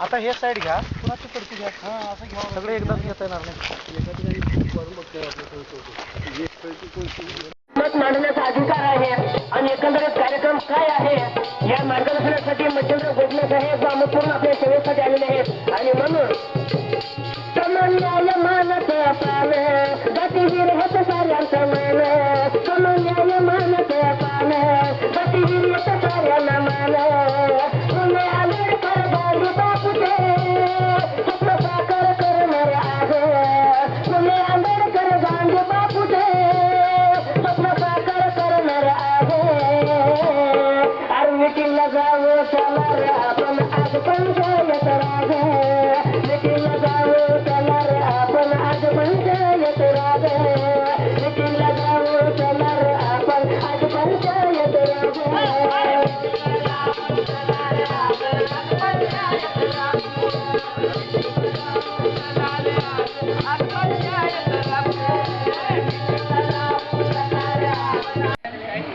आता हे साईड घ्या. पुन्हा तिकडची घ्या. हा असं घ्या. सगळे एकदाच घेता येणार नाही. मत मांडण्याचा अधिकार आहे आणि एकंदरीत कार्यक्रम काय आहे या मार्गदर्शनासाठी मच्छिंद्र आज पंचायत राग. मिटिंगला आपण. आज पंचायत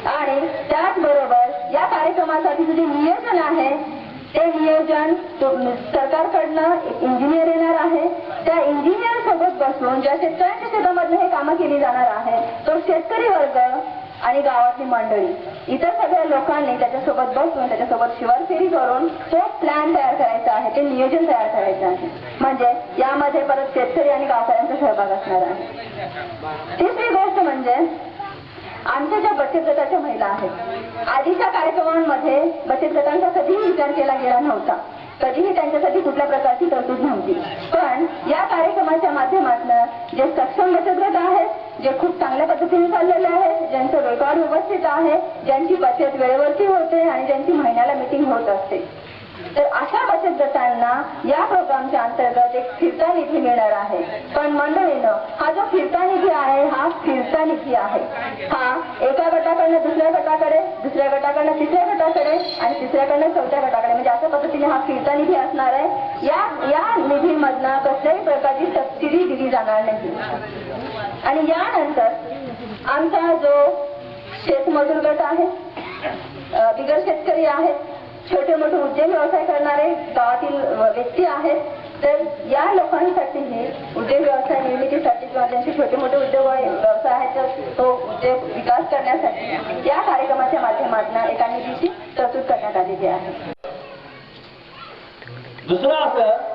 आणि त्याचबरोबर या कार्यक्रमासाठी जे नियोजन आहे. ते नियोजन सरकारकडनं इंजिनियर येणार आहे. त्या इंजिनियर सोबत बसून ज्या शेतकऱ्यांच्या शेतामधनं हे कामं केली जाणार आहे तो शेतकरी वर्ग आणि गावातली मंडळी इतर सगळ्या लोकांनी त्याच्यासोबत बसून त्याच्यासोबत शिवरफेरी करून तो प्लॅन तयार करायचा आहे ते नियोजन तयार करायचं आहे. म्हणजे यामध्ये परत शेतकरी आणि गावकऱ्यांचा सहभाग असणार आहे. तिसरी गोष्ट म्हणजे आमच्या ज्या बचत गटाच्या महिला आहेत आधीच्या कार्यक्रमांमध्ये बचत गटांचा कधीही विचार केला गेला नव्हता. कधीही त्यांच्यासाठी कुठल्या प्रकारची तरतूद नव्हती. पण या कार्यक्रमाच्या माध्यमातून जे सक्षम बचत गट आहेत जे खूप चांगल्या पद्धतीने चाललेले आहेत ज्यांचं रेकॉर्ड व्यवस्थित आहे ज्यांची बचत वेळेवरती होते आणि ज्यांची महिन्याला मिटिंग होत असते तर अशा बचत गटांना या प्रोग्रामच्या अंतर्गत एक फिरता निधी मिळणार आहे. पण मंडळीनं हा जो फिरता निधी आहे हा फिरता निधी आहे. हा एका गटाकडनं दुसऱ्या गटाकडे दुसऱ्या गटाकडनं तिसऱ्या गटाकडे आणि तिसऱ्याकडनं चौथ्या गटाकडे. म्हणजे अशा पद्धतीने हा फिरता निधी असणार आहे. या या निधीमधनं कसल्याही प्रकारची सबसिडी दिली जाणार नाही. आणि यानंतर आमचा जो शेतमजूर गट आहे बिगर शेतकरी आहेत छोटे मोठे उद्योग व्यवसाय करणारे गावातील व्यक्ती आहेत. तर या लोकांसाठीही उद्योग व्यवसाय निर्मितीसाठी किंवा त्यांचे छोटे मोठे उद्योग व्यवसाय आहेत तर तो उद्योग विकास करण्यासाठी या कार्यक्रमाच्या माध्यमातून एका निधीची तरतूद करण्यात आलेली आहे. दुसरं असं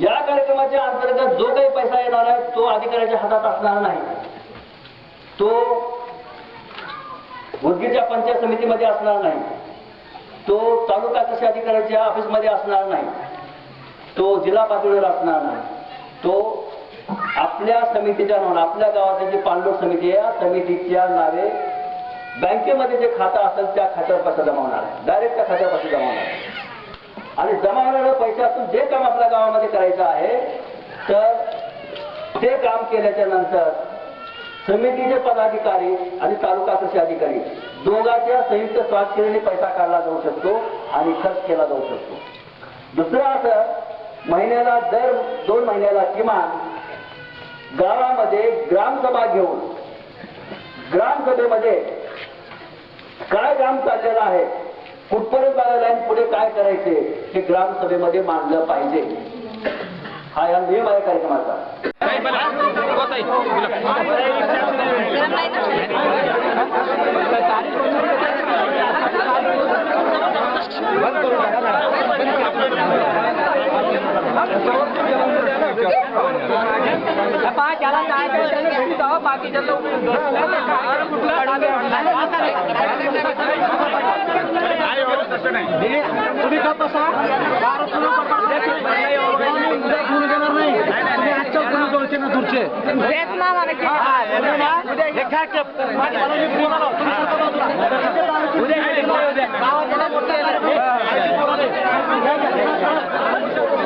या कार्यक्रमाच्या अंतर्गत जो काही पैसा येणार आहे तो अधिकाऱ्याच्या हातात असणार नाही. तो उदगीरच्या पंचायत समितीमध्ये असणार नाही. तो तालुका कृषी अधिकाऱ्याच्या ऑफिसमध्ये असणार नाही. तो जिल्हा पातळीवर असणार नाही. तो आपल्या समितीच्या नावाने आपल्या गावातली जी पाणलोट समिती आहे या समितीच्या नावे बँकेमध्ये जे खातं असेल त्या खात्यावर पैसा जमा होणार आहे. डायरेक्ट त्या खात्यावर पैसा जमा होणार आहे. आणि जमा होणाऱ्या पैशातून जे काम आपल्या गावामध्ये करायचं आहे तर ते काम केल्याच्यानंतर समितीचे पदाधिकारी आणि तालुका कृषी अधिकारी दोघांच्या संयुक्त स्वाक्षरीने पैसा काढला जाऊ शकतो आणि खर्च केला जाऊ शकतो. दुसरं असं महिन्याला दर दोन महिन्याला किमान गावामध्ये ग्रामसभा घेऊन ग्रामसभेमध्ये काय काम चाललेलं आहे कुठपर्यंत आलेलं आहे पुढे काय करायचे हे ग्रामसभेमध्ये मांडलं पाहिजे. हा या नियम आहे कार्यक्रमाचा तुम्ही का बसा बारा पुन्हा घेऊन देणार नाही तुम्ही आजच्या पुन्हा जोडचे ना दूरचे हा, उद्या ना, हे घ्या टेप. माझ्या मला मी फोन आला. तुम्ही स्वतः बाजूला. उद्या हे घ्या, उद्या. गावात मोठा कार्यक्रम आहे. आयटी पोराले. घ्या, घ्या.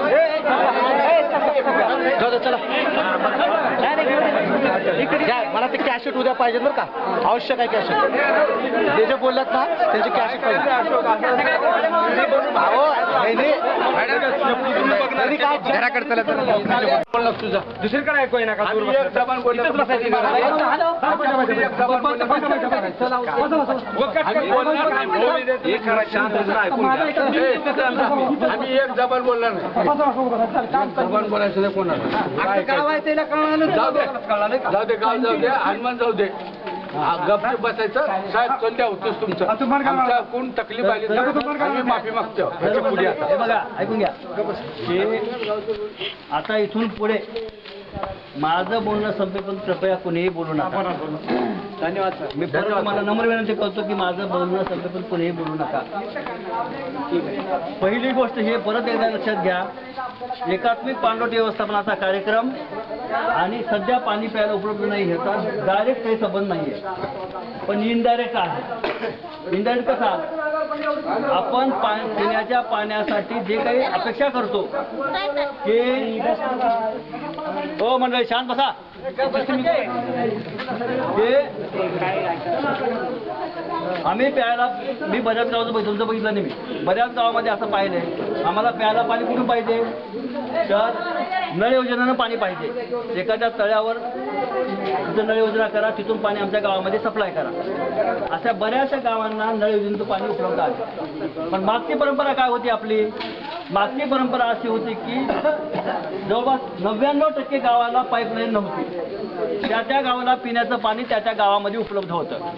ए, ए, ए, ए, चला. जाऊ दे, चला. मला ते कॅशेट उद्या पाहिजे बरं का. आवश्यक आहे कॅशेट जे जे बोललात ना त्यांचे कॅशेट पाहिजे. घराकडे चला तुझा. दुसरीकडे ऐकू ना का. हे आम्ही एक जबान बोलणार नाही. जबान बोलायचं नाही कोणाला? गाव आहे त्याला कळलं जाऊ दे. जाऊ दे गाव जाऊ दे. हनुमान जाऊ दे. हा, गपचूप बसायचं. साहेब संध्या होतोच तुमचं? आमच्या कोण तकलीफ आली तर आम्ही माफी मागतो. ह्याच्या पुढे आता हे बघा ऐकून घ्या. हे आता इथून पुढे माझं बोलणं संपेल पण कृपया कुणीही बोलू नका. धन्यवाद सर. मी परत तुम्हाला नम्र विनंती करतो की माझं बोलणं संपेल पण कुणीही बोलू नका. पहिली गोष्ट हे परत एकदा लक्षात घ्या. एकात्मिक पाणलोट व्यवस्थापनाचा कार्यक्रम आणि सध्या पाणी प्यायला उपलब्ध नाही ह्याचा डायरेक्ट काही संबंध नाहीये पण इनडायरेक्ट आहे. इनडायरेक्ट कसा? आपण पा पिण्याच्या पाण्यासाठी जे काही अपेक्षा करतो की हो मंडळी शांत बसा. आम्ही प्यायला मी बऱ्याच गावाचं तुमचं बघितलं नाही मी. बऱ्याच गावामध्ये असं पाहिलंय. आम्हाला प्यायला पाणी कुठून पाहिजे? तर नळ योजनेनं पाणी पाहिजे. एखाद्या तळ्यावर तिथं नळ योजना करा तिथून पाणी आमच्या गावामध्ये सप्लाय करा. अशा बऱ्याचशा गावांना नळ योजनेचं पाणी उपलब्ध आहे. पण मागची परंपरा काय होती आपली? मागची परंपरा अशी होती की जवळपास नव्याण्णव टक्के गावाला पाईपलाईन नव्हती. त्या त्या गावाला पिण्याचं पाणी त्या त्या गावामध्ये उपलब्ध होतं.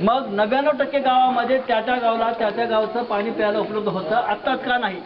मग नव्याण्णव टक्के गावामध्ये त्या त्या गावाला त्या त्या गावचं पाणी प्यायला उपलब्ध होतं. आत्ताच का नाही?